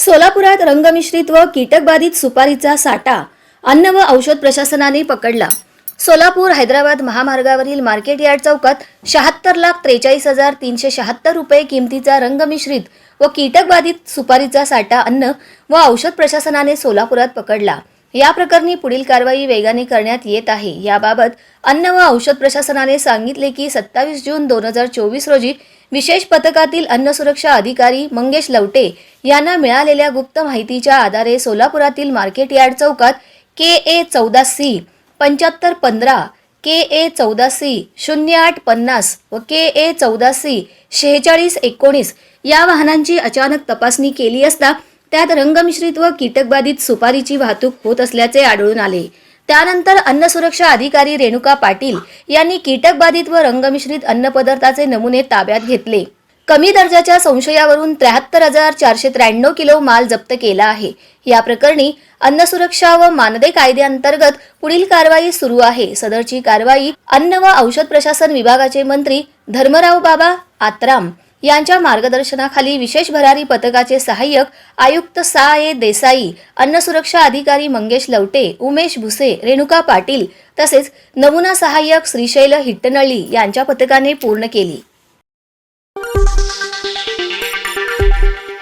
सोलापुरात रंगमिश्रित व कीटकबाधित सुपारीचा साठा अन्न व औषध प्रशासनाने पकडला. सोलापूर हैदराबाद महामार्गावरील मार्केट यार्ड चौकात शहात्तर लाख त्रेचाळीस हजार तीनशे शहात्तर रुपये किमतीचा रंगमिश्रित व कीटकबाधित सुपारीचा साठा अन्न व औषध प्रशासनाने सोलापुरात पकडला. या प्रकरणी पुढील कारवाई वेगाने करण्यात येत आहे. याबाबत अन्न व औषध प्रशासनाने सांगितले की सत्तावीस जून दोन हजार चोवीस रोजी विशेष पथकातील अन्न सुरक्षा अधिकारी मंगेश लवटे यांना मिळालेल्या गुप्त माहितीच्या आधारे सोलापुरातील मार्केट यार्ड चौकात के ए चौदा सी पंच्याहत्तर पंधरा के ए चौदा सी शून्य आठ पन्नास व के ए चौदा सी शेहेचाळीस एकोणीस या वाहनांची अचानक तपासणी केली असता त्यात रंगमिश्रित व कीटकबाधित सुपारीची वाहतूक होत असल्याचे आढळून आले. त्यानंतर अन्न सुरक्षा अधिकारी रेणुका पाटील यांनी कीटकबाधित व रंगमिश्रित अन्नपदार्थाचे नमुने ताब्यात घेतले. कमी दर्जाच्या संशयावरून त्र्याहत्तर हजार चारशे त्र्याण्णव किलो माल जप्त केला आहे. या प्रकरणी अन्न सुरक्षा व मानदे कायद्याअंतर्गत पुढील कारवाई सुरू आहे. सदरची कारवाई अन्न व औषध प्रशासन विभागाचे मंत्री धर्मराव बाबा आत्राम यांच्या मार्गदर्शनाखाली विशेष भरारी पथकाचे सहाय्यक आयुक्त सा ए देसाई अन्न सुरक्षा अधिकारी मंगेश लवटे उमेश भुसे रेणुका पाटील तसेच नमुना सहाय्यक श्रीशैल हिट्टनळी यांच्या पथकाने पूर्ण केली.